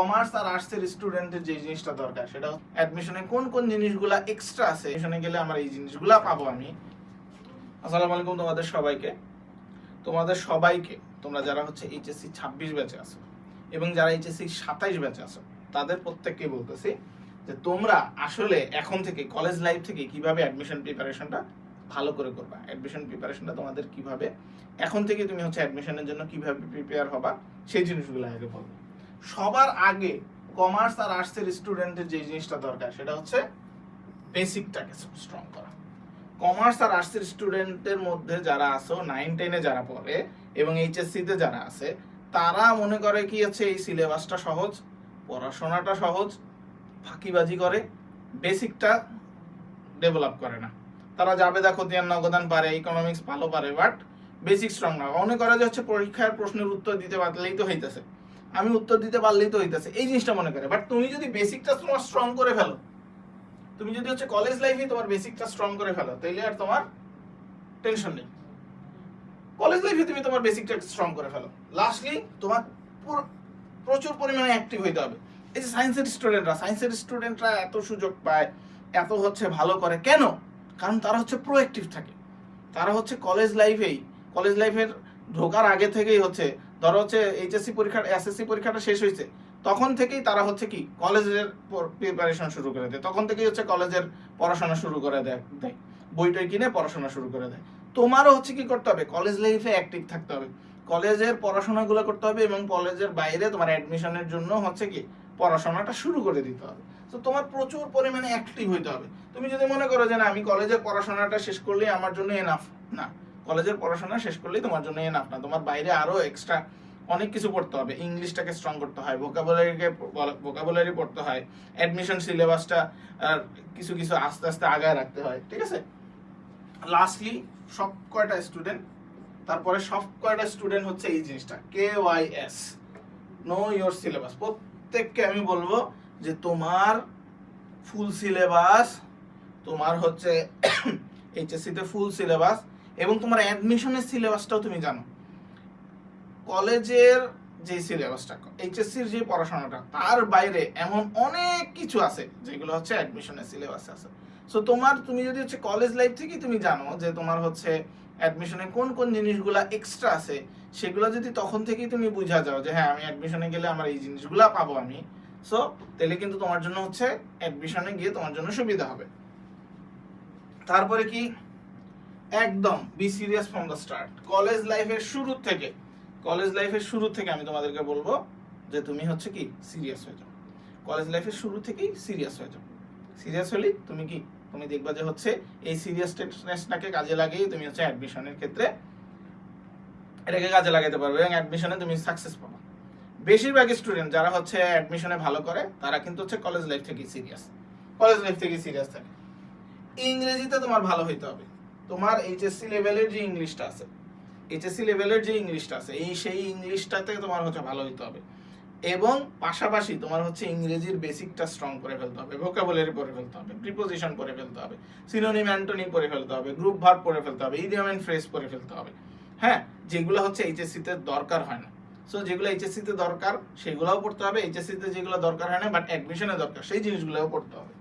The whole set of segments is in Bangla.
কমার্স আর আর্টসের স্টুডেন্টের যে জিনিসটা দরকার, সেটা অ্যাডমিশনে কোন কোন জিনিসগুলা এক্সট্রা আছে এখানে গেলে আমার এই জিনিসগুলা পাবো আমি। আসসালামু আলাইকুম তোমাদের সবাইকে। তোমাদের সবাইকে, তোমরা যারা হচ্ছে এইচএসসি ছাব্বিশ ব্যাচে আছো এবং যারা এইচএসসি সাতাইশ ব্যাচে আছো, তাদের প্রত্যেককে বলতেছি যে তোমরা আসলে এখন থেকে কলেজ লাইফ থেকে কীভাবে অ্যাডমিশন প্রিপারেশনটা ভালো করে করবা অ্যাডমিশন প্রিপারেশনটা তোমাদের কীভাবে, এখন থেকে তুমি হচ্ছে অ্যাডমিশনের জন্য কীভাবে প্রিপেয়ার হবা, সেই জিনিসগুলো আগে বলব সবার আগে কমার্স আর আর্টসের স্টুডেন্টের যে জিনিসটা দরকার, সেটা হচ্ছে বেসিকটাকে স্ট্রং করা। কমার্স আর আর্টসের স্টুডেন্টের মধ্যে যারা আছো নাইন টেনে যারা পড়ে এবং এইচএসসি তে যারা আছে, তারা মনে করে কি হচ্ছে, এই সিলেবাসটা সহজ, পড়াশোনাটা সহজ, ফাঁকিবাজি করে বেসিকটা ডেভেলপ করে না। তারা যাবে, দেখো দিয়ান নগদান পারে ইকোনমিক্স ভালো পারে বাট বেসিক স্ট্রং না। মনে করে যে হচ্ছে পরীক্ষার প্রশ্নের উত্তর দিতে পারলেই তো হইতেছে। আমি উত্তর দিতে পারলেই তো হইতেছে। এই জিনিসটা মনে করে। বাট তুমি যদি বেসিকটা তোমার স্ট্রং করে ফেলো, তুমি যদি হচ্ছে কলেজ লাইফে তোমার বেসিকটা স্ট্রং করে ফেলো, তাইলে আর তোমার টেনশন নেই। কলেজ লাইফে তুমি তোমার বেসিকটা স্ট্রং করে ফেলো। লাস্টলি তোমার প্রচুর পরিমাণে অ্যাক্টিভ হইতে হবে। এই যে সায়েন্সের স্টুডেন্টরা সায়েন্সের স্টুডেন্টরা এত সুযোগ পায়, এত হচ্ছে ভালো করে। কেন? কারণ তারা হচ্ছে প্রোঅ্যাক্টিভ থাকে। তারা হচ্ছে কলেজ লাইফেই কলেজ লাইফের ঢোকার আগে থেকেই হচ্ছে ধরো হচ্ছে এইচএসসি পরীক্ষা এসএসসি পরীক্ষাটা শেষ হয়েছে, তখন থেকেই তারা হচ্ছে কি কলেজের প্রিপারেশন শুরু করে দেয়। তখন থেকেই হচ্ছে কলেজের পড়াশোনা শুরু করে দেয় দেয়। বইটই কিনে পড়াশোনা শুরু করে দেয়। তোমারও হচ্ছে কি করতে হবে, কলেজ লাইফে অ্যাক্টিভ থাকতে হবে। কলেজের পড়াশোনাগুলো করতে হবে এবং কলেজের বাইরে তোমার অ্যাডমিশনের জন্য হচ্ছে কি পড়াশোনাটা শুরু করে দিতে হবে। তো তোমার প্রচুর পরিমাণে অ্যাক্টিভ হইতে হবে। তুমি যদি মনে করো যে না, আমি কলেজের পড়াশোনাটা শেষ করলেই আমার জন্য এনাফ না। কলেজের পড়াশোনা শেষ করলেই তোমার জন্য এনাফ না। তোমার বাইরে আরও এক্সট্রা অনেক কিছু পড়তে হবে। ইংলিশটাকে স্ট্রং করতে হয় ভোকাবুলারিকে ভোকাবুলারি পড়তে হয় অ্যাডমিশন সিলেবাসটা কিছু কিছু আস্তে আস্তে আগায় রাখতে হয়, ঠিক আছে? লাস্টলি সব কয়টা স্টুডেন্ট তারপরে সব কয়টা স্টুডেন্ট হচ্ছে এই জিনিসটা K Y S know your syllabus প্রত্যেককে আমি বলব যে তোমার ফুল সিলেবাস তোমার হচ্ছে এইচএসসি তে ফুল সিলেবাস এবং তোমার অ্যাডমিশনের সিলেবাসটাও তুমি জানো। কলেজের যে সিলেবাসটা, এইচএসসির যে পড়াশোনাটা, তার বাইরে এমন অনেক কিছু আছে যেগুলো হচ্ছে অ্যাডমিশনের সিলেবাস আছে। সো তোমার, তুমি যদি হচ্ছে কলেজ লাইফ থেকেই তুমি জানো যে তোমার হচ্ছে অ্যাডমিশনে কোন কোন জিনিসগুলা এক্সট্রা আছে, সেগুলো যদি তখন থেকেই তুমি বুঝা যাও যে হ্যাঁ আমি অ্যাডমিশনে গেলে আমার এই জিনিসগুলা পাবো আমি সো তাহলে কিন্তু তোমার জন্য হচ্ছে অ্যাডমিশনে গিয়ে তোমার জন্য সুবিধা হবে। তারপরে কি? একদম be serious from the start college লাইফের শুরু থেকে কলেজ লাইফের শুরু থেকে আমি তোমাদেরকে বলব যে তুমি হচ্ছে কি সিরিয়াস হয়ে যাও। কলেজ লাইফের শুরু থেকেই সিরিয়াস হয়ে যাও। সিরিয়াস হলেই তুমি কি, তুমি দেখবা যে হচ্ছে এই সিরিয়াসনেসটাকে কাজে লাগিয়ে তুমি হচ্ছে অ্যাডমিশনের ক্ষেত্রে এটাকে কাজে লাগাতে পারবে এবং অ্যাডমিশনে তুমি সাকসেস পাবে। বেশিরভাগ স্টুডেন্ট যারা হচ্ছে অ্যাডমিশনে ভালো করে, তারা কিন্তু হচ্ছে কলেজ লাইফ থেকেই সিরিয়াস কলেজ লাইফ থেকেই সিরিয়াস থাকে। ইংরেজিতে তোমার ভালো হইতে হবে। তোমার এইচএসসি লেভেলের যে ইংলিশটা আছে এইচএসসি লেভেলের যে ইংলিশটা আছে, এই সেই ইংলিশটাতে তোমার হচ্ছে ভালো হইতে হবে। এবং পাশাপাশি তোমার হচ্ছে ইংরেজির বেসিকটা স্ট্রং করে ফেলতে হবে ভোকাবুলারি পড়ে ফেলতে হবে প্রিপোজিশন পড়ে ফেলতে হবে সিনোনিম অ্যান্টোনিম পড়ে ফেলতে হবে গ্রুপ ভার্ব পড়ে ফেলতে হবে ইডিয়ম এন্ড ফ্রেজ পড়ে ফেলতে হবে। হ্যাঁ যেগুলো হচ্ছে এইচএসসি তে দরকার হয় না। সো যেগুলো এইচএসসি তে দরকার, সেগুলোও পড়তে হবে এইচএসসি তে যেগুলো দরকার হয় না বাট অ্যাডমিশনে দরকার, সেই জিনিসগুলোও পড়তে হবে।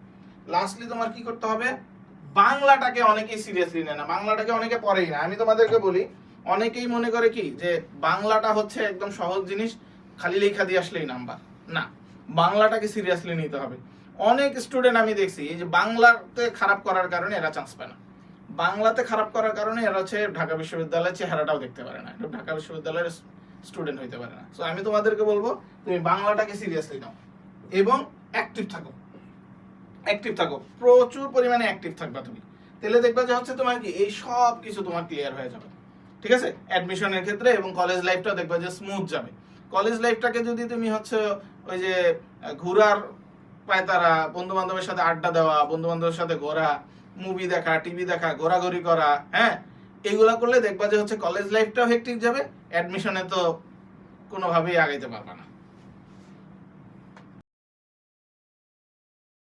লাস্টলি তোমার কি করতে হবে? বাংলাটাকে অনেকেই সিরিয়াসলি নেয় না, বাংলাটাকে অনেকে পড়েই না আমি তোমাদেরকে বলি, অনেকেই মনে করে কি, যে বাংলাটা হচ্ছে একদম সহজ জিনিস, খালি লেখা দিয়ে আসলেই নাম্বার। না, বাংলাটাকে সিরিয়াসলি নিতে হবে। অনেক স্টুডেন্ট আমি দেখছি যে বাংলাতে খারাপ করার কারণে এরা চান্স পায় না। বাংলাতে খারাপ করার কারণে এরা হচ্ছে ঢাকা বিশ্ববিদ্যালয়ের চেহারাটাও দেখতে পারে না। ঢাকা বিশ্ববিদ্যালয়ের স্টুডেন্ট হইতে পারে না। সো আমি তোমাদেরকে বলব, তুমি বাংলাটাকে সিরিয়াসলি নাও এবং অ্যাক্টিভ থাকো। অ্যাক্টিভ থাকো। প্রচুর পরিমাণে অ্যাক্টিভ থাকবা তুমি। তাহলে দেখবা যে হচ্ছে তোমার কি, এই সব কিছু তোমার ক্লিয়ার হয়ে যাবে। ঠিক আছে? অ্যাডমিশনের ক্ষেত্রে এবং কলেজ লাইফটা দেখবা যে স্মুথ যাবে। কলেজ লাইফটাকে যদি তুমি হচ্ছে ওই যে, ঘোরার পায়তারা বন্ধু বান্ধবের সাথে আড্ডা দেওয়া বন্ধু বান্ধবের সাথে ঘোরা মুভি দেখা টিভি দেখা, ঘোরাঘুরি করা হ্যাঁ? এগুলা করলে দেখবা যে হচ্ছে কলেজ লাইফটাও হেক্টিক যাবে অ্যাডমিশনে তো কোনোভাবেই আগাইতে পারবা না।